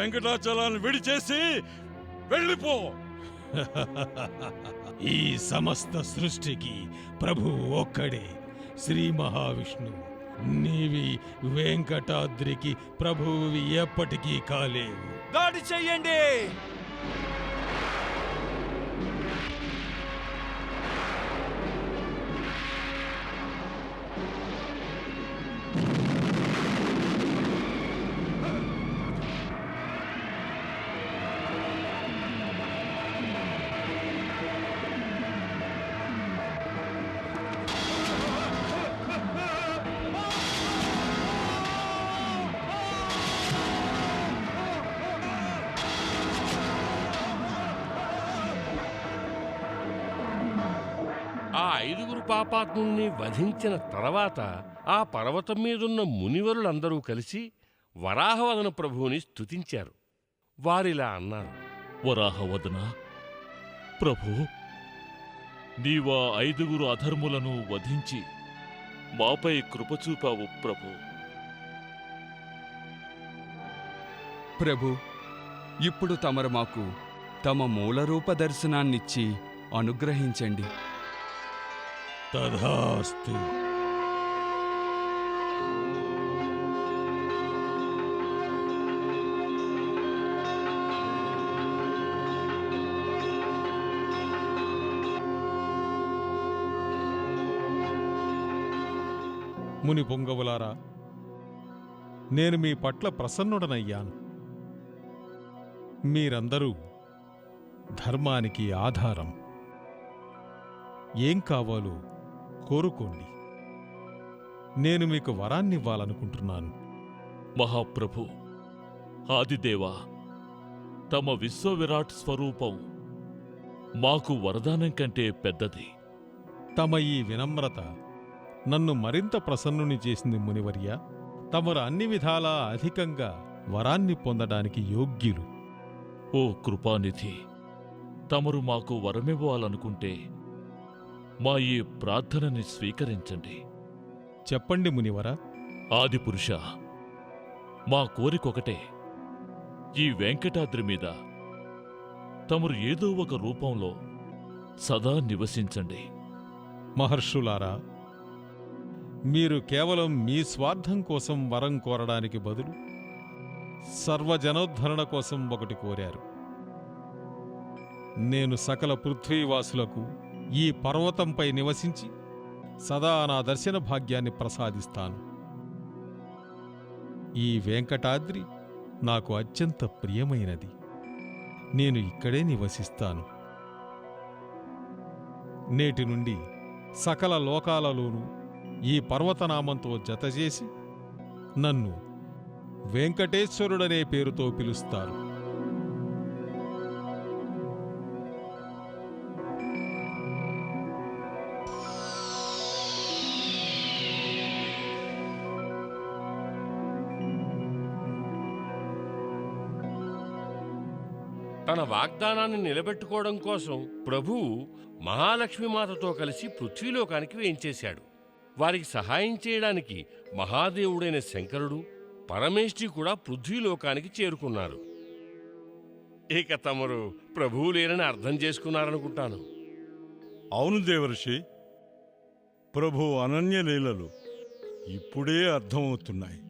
వెంకటాచలాన్ని విడిచేసి వెళ్ళిపో. ఈ సమస్త సృష్టికి ప్రభు ఒక్కడే. శ్రీ మహావిష్ణు నీవి వెంకటాద్రికి ప్రభువువి ఎప్పటికీ కాలేవు. దాడి చెయ్యండి. పాపాత్ముల్ని వధించిన తర్వాత ఆ పర్వతం మీదున్న మునివరులందరూ కలిసి వరాహవదన ప్రభువుని స్తుతించారు. వారిలా అన్నారు వరాహవదన? ప్రభు నీవా ఐదుగురు అధర్ములను వధించి మాపై కృపచూపావు ప్రభు. ప్రభు ఇప్పుడు తమరు మాకు తమ మూలరూప దర్శనాన్నిచ్చి అనుగ్రహించండి. తథాస్తు ముని పొంగవులారా నేను మీ పట్ల ప్రసన్నుడనయ్యాను. మీరందరూ ధర్మానికి ఆధారం. ఏం కావాలో కోరుకోండి. నేను మీకు వరాన్నివ్వాలనుకుంటున్నాను. మహాప్రభు ఆదిదేవా తమ విశ్వవిరాట్ స్వరూపం మాకు వరదానం కంటే పెద్దది. తమ ఈ వినమ్రత నన్ను మరింత ప్రసన్నుని చేసింది మునివర్య తమరు అన్ని విధాలా అధికంగా వరాన్ని పొందడానికి యోగ్యులు. ఓ కృపానిధి తమరు మాకు వరమివ్వాలనుకుంటే మా ఈ ప్రార్థనని స్వీకరించండి. చెప్పండి మునివర. ఆదిపురుష మా కోరికొకటే ఈ వెంకటాద్రి మీద తమరు ఏదో ఒక రూపంలో సదా నివసించండి. మహర్షులారా మీరు కేవలం మీ స్వార్థం కోసం వరం కోరడానికి బదులు సర్వజనోద్ధరణ కోసం ఒకటి కోరారు. నేను సకల పృథ్వీవాసులకు ఈ పర్వతంపై నివసించి సదా నా దర్శన భాగ్యాన్ని ప్రసాదిస్తాను. ఈ వెంకటాద్రి నాకు అత్యంత ప్రియమైనది. నేను ఇక్కడే నివసిస్తాను. నేటి నుండి సకల లోకాలలోనూ ఈ పర్వతనామంతో జతచేసి నన్ను వెంకటేశ్వరుడనే పేరుతో పిలుస్తారు. తన వాగ్దానాన్ని నిలబెట్టుకోవడం కోసం ప్రభువు మహాలక్ష్మీమాతతో కలిసి పృథ్వీలోకానికి వేయించేశాడు. వారికి సహాయం చేయడానికి మహాదేవుడైన శంకరుడు పరమేష్ఠి కూడా పృథ్వీలోకానికి చేరుకున్నారు. ఇక తమరు ప్రభువు లేరని అర్థం చేసుకున్నారనుకుంటాను. అవును దేవర్షి ప్రభు అనన్య లీలలు ఇప్పుడే అర్థమవుతున్నాయి.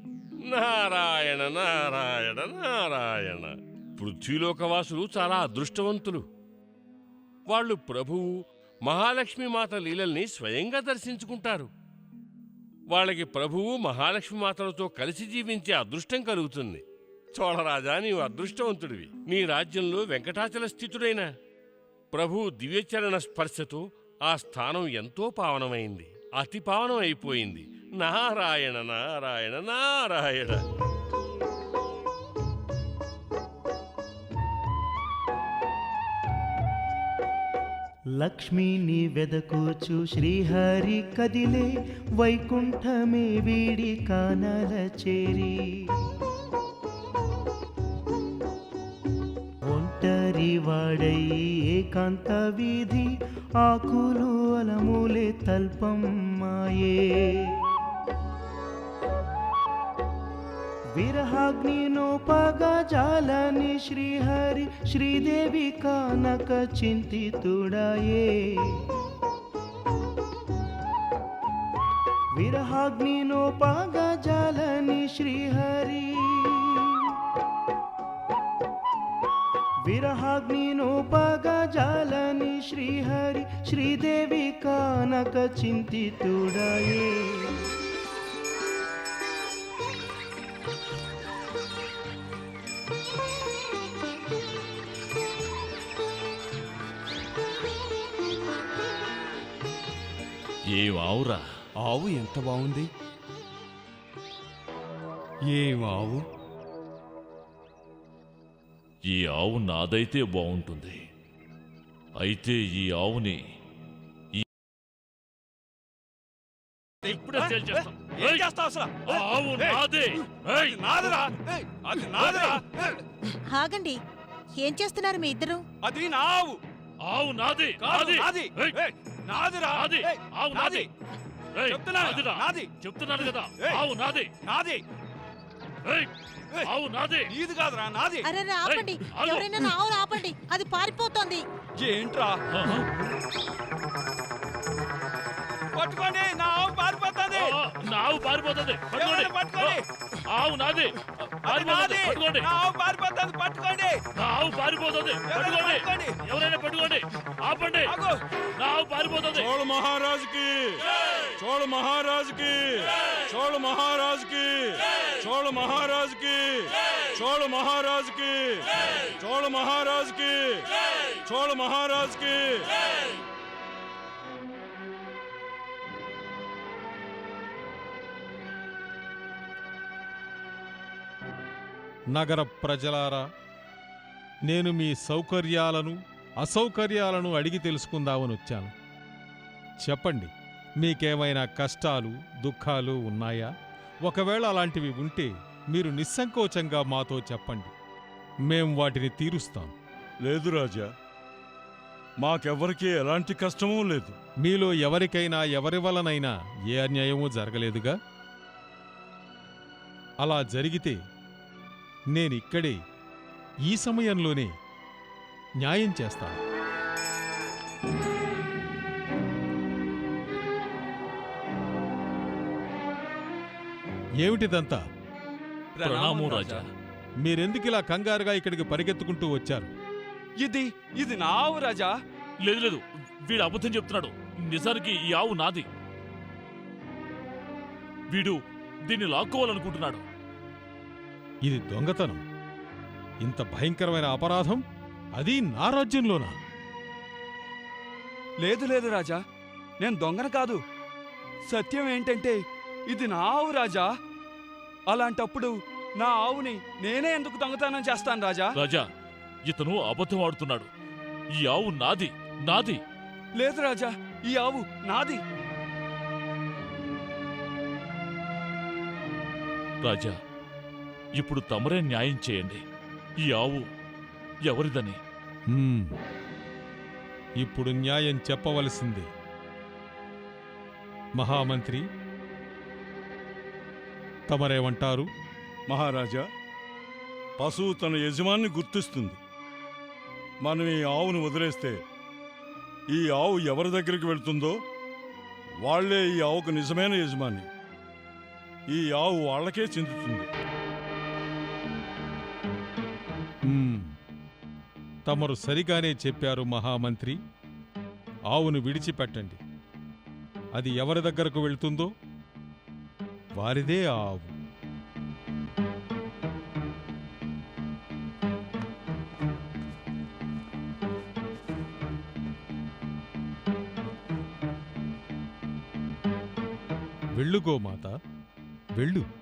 నారాయణ నారాయణ నారాయణ. పృథ్వీలోకవాసులు చాలా అదృష్టవంతులు. వాళ్ళు ప్రభువు మహాలక్ష్మీమాత లీలల్ని స్వయంగా దర్శించుకుంటారు. వాళ్ళకి ప్రభువు మహాలక్ష్మీమాతలతో కలిసి జీవించే అదృష్టం కలుగుతుంది. చోళరాజా నీవు అదృష్టవంతుడివి. నీ రాజ్యంలో వెంకటాచల స్థితుడైన ప్రభువు దివ్యచరణ స్పర్శతో ఆ స్థానం ఎంతో పావనమైంది. అతి పావనం అయిపోయింది నారాయణ నారాయణ నారాయణ. లక్ష్మీని వెదకుచు శ్రీహరి కదిలే వైకుంఠమే వీడి కానల చేరి. ఒంటరి వాడై ఏకాంత వీధి ఆకులు అలములే తల్పమ్మాయే విరహాగ్ని నోపగా జాలని శ్రీహరి శ్రీదేవి కానక చింతితుడయే. విరహాగ్ని నోపగా జాలని శ్రీహరి విరహాగ్ని నోపగా జాలని శ్రీహరి శ్రీదేవి కానక చింతితుడయే. ఏం ఆవురా? ఆవు ఎంత బాగుంది? ఏం ఆవు? ఈ ఆవు నాదైతే బాగుంటుంది. అయితే ఈ ఆవుని ఇప్పుడే తేల్చేస్తాం. ఏయ్! ఆ ఆవు నాదే. ఏయ్! ఆగండి. ఏం చేస్తున్నారు మీ ఇద్దరు? అది నా ఆవు. ఆవు నాది. కాదు, నాది. నాది. ఏయ్! ఏయ్, నాదిరా. నాది ఏయ్, ఆవు నాది ఏయ్, చెప్తున్నాను, నాదిరా. నాది. చెప్తున్నాను కదా. ఆవు నాది నాది ఏయ్! ఏయ్. ఆవు నాది నీది కాదురా నాది అరే ఆపండి ఆగు. ఎవరైనా నా ఆవును ఆపండి అది పారిపోతోంది ఏంట్రా. పట్టుకోండి నా ఆవు పారిపోతుంది నా ఆవు పారిపోతుంది. పట్టుకోండి. ఆవు నాది. పారిపోతుంది. నాది. పట్టుకోండి. నా ఆవు పారిపోతుంది. పట్టుకోండి. నా ఆవు పారిపోతుంది. పట్టుకోండి. ఎవరైనా పట్టుకోండి. ఆపండి. నా ఆవు పారిపోతుంది. చోళ మహారాజుకి. చోళ మహారాజుకి. చోళ మహారాజుకి. చోళ మహారాజుకి. చోళ మహారాజుకి. చోళ మహారాజుకి. చోళ మహారాజుకి. నగర ప్రజలారా నేను మీ సౌకర్యాలను అసౌకర్యాలను అడిగి తెలుసుకుందామని వచ్చాను. చెప్పండి మీకేమైనా కష్టాలు దుఃఖాలు ఉన్నాయా? ఒకవేళ అలాంటివి ఉంటే మీరు నిస్సంకోచంగా మాతో చెప్పండి. మేం వాటిని తీరుస్తాం. లేదు రాజా మాకెవ్వరికీ ఎలాంటి కష్టమూ లేదు. మీలో ఎవరికైనా ఎవరి వలనైనా ఏ అన్యాయమూ జరగలేదుగా? అలా జరిగితే నేనిక్కడే ఈ సమయంలోనే న్యాయం చేస్తాను. ఏమిటిదంతా? ప్రణామం రాజా. మీరెందుకిలా కంగారుగా ఇక్కడికి పరిగెత్తుకుంటూ వచ్చారు? ఇది ఇది నా ఆవు రాజా. లేదు లేదు. వీడు అబద్ధం చెప్తున్నాడు. నిజానికి ఈ ఆవు నాది. వీడు దీన్ని లాక్కోవాలనుకుంటున్నాడు. ఇది దొంగతనం. ఇంత భయంకరమైన అపరాధం అది నా రాజ్యంలోనా? లేదు లేదు రాజా. నేను దొంగన కాదు. సత్యం ఏంటంటే ఇది నా ఆవు రాజా. అలాంటప్పుడు నా ఆవుని నేనే ఎందుకు దొంగతనం చేస్తాను రాజా? రాజా ఇతను అబద్ధం ఆడుతున్నాడు. ఈ ఆవు నాది నాది. లేదు రాజా ఈ ఆవు నాది. రాజా ఇప్పుడు తమరే న్యాయం చేయండి. ఈ ఆవు ఎవరిదని? హ్మ్. ఇప్పుడు న్యాయం చెప్పవలసిందే. మహామంత్రి తమరేమంటారు? మహారాజా పశువు తన యజమాన్ని గుర్తిస్తుంది. మనం ఈ ఆవును వదిలేస్తే ఈ ఆవు ఎవరి దగ్గరికి వెళ్తుందో వాళ్ళే ఈ ఆవుకు నిజమైన యజమాని. ఈ ఆవు వాళ్ళకే చెందుతుంది. తమరు సరిగానే చెప్పారు మహామంత్రి. ఆవును విడిచిపెట్టండి. అది ఎవరి దగ్గరకు వెళ్తుందో? వారిదే ఆ ఆవు. వెళ్ళు గోమాత వెళ్ళు.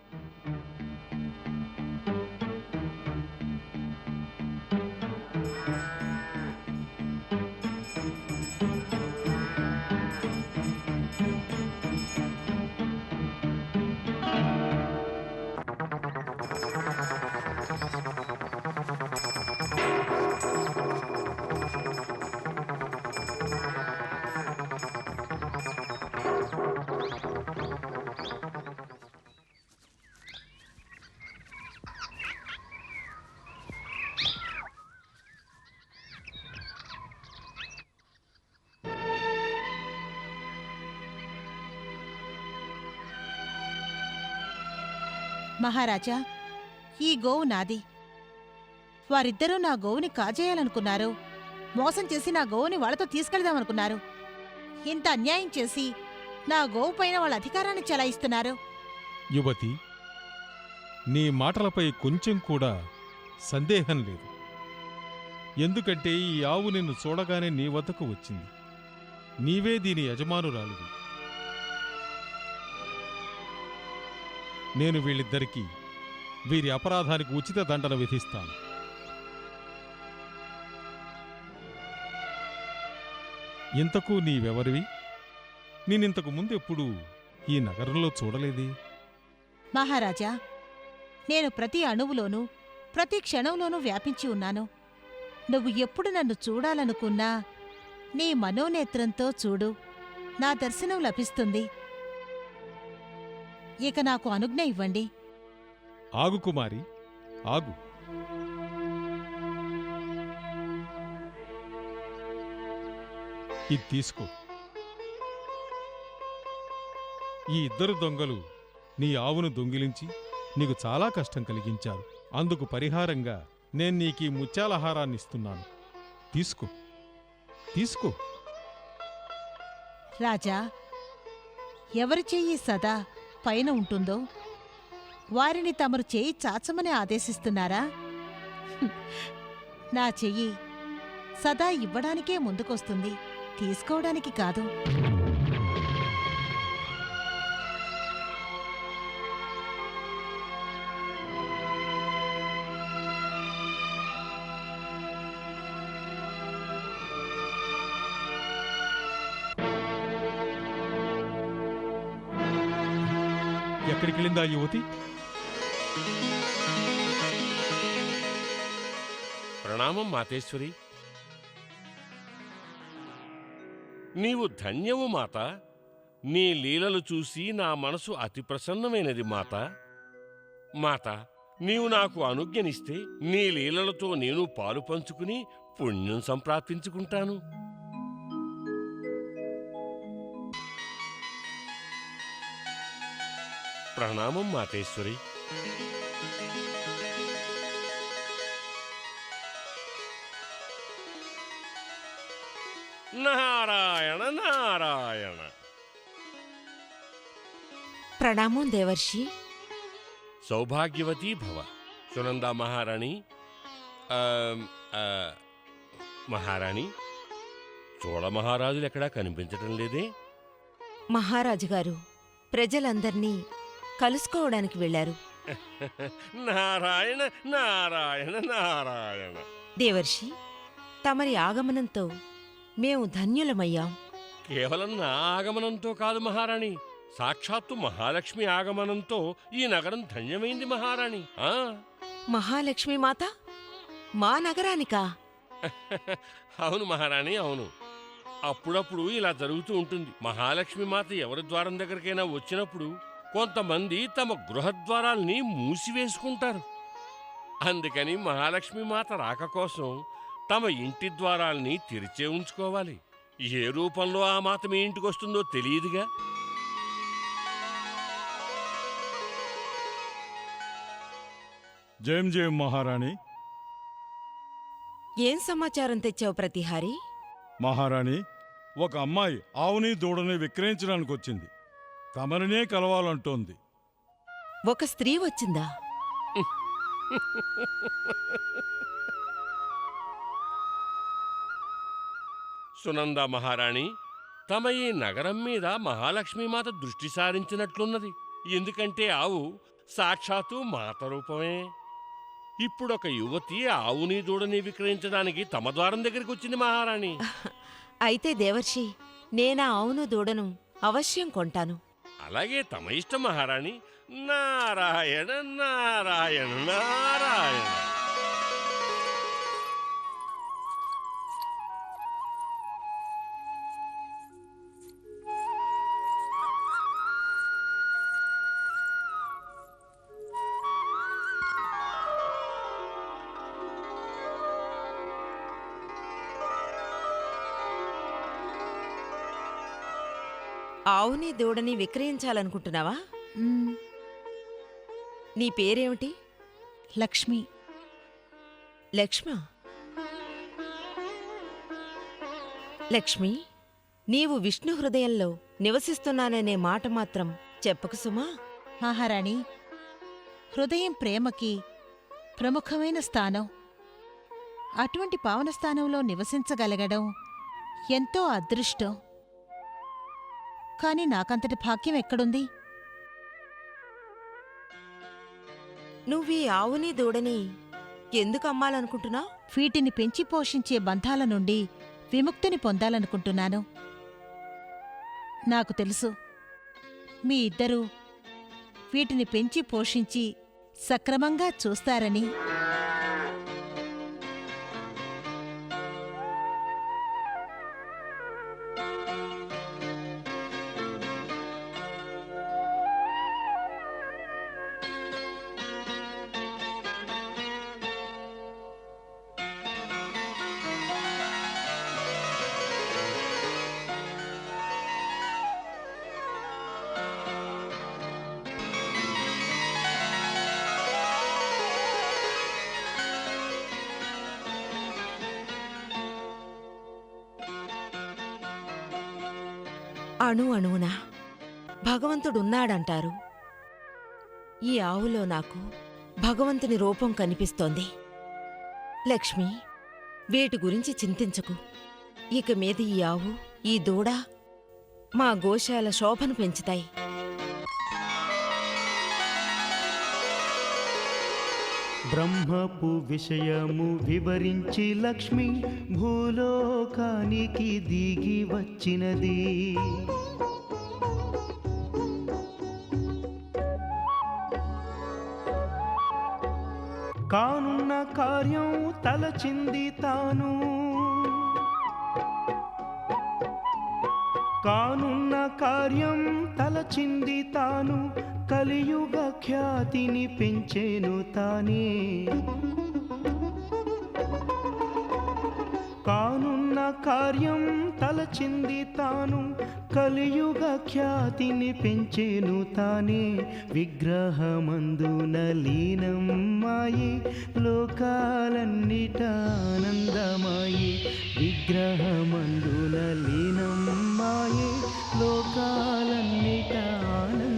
మహారాజా ఈ గోవు నాది. వారిద్దరూ నా గోవుని కాజేయాలనుకున్నారు. మోసం చేసి నా గోవుని వాళ్ళతో తీసుకెళ్దామనుకున్నారు. ఇంత అన్యాయం చేసి నా గోవు పైన వాళ్ళ అధికారాన్ని చెలాయిస్తున్నారు. యువతి నీ మాటలపై కొంచెం కూడా సందేహం లేదు. ఎందుకంటే ఈ ఆవు నిన్ను చూడగానే నీ వద్దకు వచ్చింది. నీవే దీని యజమానురాలివి. నేను వీళ్ళిద్దరికీ వీరి అపరాధానికి ఉచిత దండన విధిస్తాను. ఇంతకు నీవెవరివి? నేనింతకు ముందెప్పుడు ఈ నగరంలో చూడలేదే? మహారాజా నేను ప్రతి అణువులోనూ ప్రతి క్షణంలోనూ వ్యాపించి ఉన్నాను. నువ్వు ఎప్పుడు నన్ను చూడాలనుకున్నా నీ మనోనేత్రంతో చూడు. నా దర్శనం లభిస్తుంది. ఇక నాకు అనుజ్ఞ ఇవ్వండి. ఆగు కుమారి ఆగు. ఇది తీసుకో. ఈ ఇద్దరు దొంగలు నీ ఆవును దొంగిలించి నీకు చాలా కష్టం కలిగించారు. అందుకు పరిహారంగా నేను నీకీ ముత్యాలహారాన్ని ఇస్తున్నాను. తీసుకో. తీసుకో. రాజా ఎవరి చెయ్యి సదా? పైన ఉంటుందో? వారిని తమరు చెయ్యి చాచమని ఆదేశిస్తున్నారా? నా చెయ్యి సదా ఇవ్వడానికే ముందుకొస్తుంది. తీసుకోవడానికి కాదు. ఎక్కడికెళ్ళిందా యువతి? ప్రణామం మాతేశ్వరి. నీవు ధన్యము మాత. నీ లీలలు చూసి నా మనసు అతి ప్రసన్నమైనది మాత. మాత నీవు నాకు అనుజ్ఞనిస్తే నీ లీలలతో నేను పాలు పంచుకుని పుణ్యం సంప్రాప్తించుకుంటాను. ప్రణామం మాతేశ్వరి. నారాయణ నారాయణ. ప్రణామం దేవర్షి. సౌభాగ్యవతీ భవ. సునంద మహారాణి మహారాణి చోళ మహారాజులు ఎక్కడా కనిపించటం లేదే? మహారాజు గారు ప్రజలందర్నీ కలుసుకోవడానికి వెళ్ళారు నారాయణ నారాయణ నారాయణ. దేవర్షి తమరి ఆగమనంతో మేము ధన్యులమయ్యాం. కేవలం నా ఆగమనంతో కాదు మహారాణి సాక్షాత్తు మహాలక్ష్మి ఆగమనంతో ఈ నగరం ధన్యమైంది మహారాణి ఆ? మహాలక్ష్మి మాత మా నగరానికా? అవును మహారాణి అవును. అప్పుడప్పుడు ఇలా జరుగుతూ ఉంటుంది. మహాలక్ష్మి మాత ఎవరి ద్వారం దగ్గరికైనా వచ్చినప్పుడు కొంతమంది తమ గృహద్వారాల్ని మూసివేసుకుంటారు. అందుకని మహాలక్ష్మి మాత రాక కోసం తమ ఇంటి ద్వారాల్ని తెరిచే ఉంచుకోవాలి. ఏ రూపంలో ఆ మాత మీ ఇంటికి వస్తుందో తెలియదుగా. జయం జయం మహారాణి. ఏం సమాచారం తెచ్చావు ప్రతిహారి? మహారాణి ఒక అమ్మాయి ఆవుని దూడని విక్రయించడానికి వచ్చింది తమరినే కలవాలంటోంది. ఒక స్త్రీ వచ్చిందా? సునంద మహారాణి తమ ఈ నగరం మీద మహాలక్ష్మీమాత దృష్టి సారించినట్లున్నది. ఎందుకంటే ఆవు సాక్షాత్తు మాత రూపమే. ఇప్పుడొక యువతి ఆవుని దూడని విక్రయించడానికి తమ ద్వారం దగ్గరికి వచ్చింది మహారాణి. అయితే దేవర్షి నేనా అవును దూడను అవశ్యం కొంటాను. అలాగే తమ ఇష్టం మహారాణి. నారాయణ నారాయణ నారాయణ. ఆవుని దూడని విక్రయించాలనుకుంటున్నావా? మ్మ్, నీ పేరేమిటి? లక్ష్మి. లక్ష్మ? లక్ష్మి నీవు విష్ణు హృదయంలో నివసిస్తున్నాననే మాట మాత్రం చెప్పకు సుమా. మహారాణి హృదయం ప్రేమకి ప్రముఖమైన స్థానం. అటువంటి పావన స్థానంలో నివసించగలగడం ఎంతో అదృష్టం. కాని నాకంతటి భాగ్యం ఎక్కడుంది? నువ్వీ ఆవుని దూడని ఎందుకు అమ్మాలనుకుంటున్నావు వీటిని పెంచి పోషించే బంధాల నుండి విముక్తిని పొందాలనుకుంటున్నాను. నాకు తెలుసు మీ ఇద్దరూ వీటిని పెంచి పోషించి సక్రమంగా చూస్తారని. అణు అణువున భగవంతుడున్నాడంటారు. ఈ ఆవులో నాకు భగవంతుని రూపం కనిపిస్తోంది. లక్ష్మి వీటి గురించి చింతించకు. ఇక మీద ఈ ఆవు ఈ దూడ మా గోశాల శోభను పెంచుతాయి. బ్రహ్మపు విషయము వివరించి లక్ష్మి భూలోకానికి దిగి వచ్చినది. కానున్న కార్యం తలచింది తాను. కానున్న కార్యం తలచింది తాను కలియుగ ఖ్యాతిని పెంచేను తానే. తానున్న కార్యం తలచింది తాను. కలియుగ ఖ్యాతిని పెంచేను తానే. విగ్రహమందున లీనమ్మాయి లోకాలన్నిట ఆనందమాయి విగ్రహమందున లీనమ్మాయి లోకాలన్నిట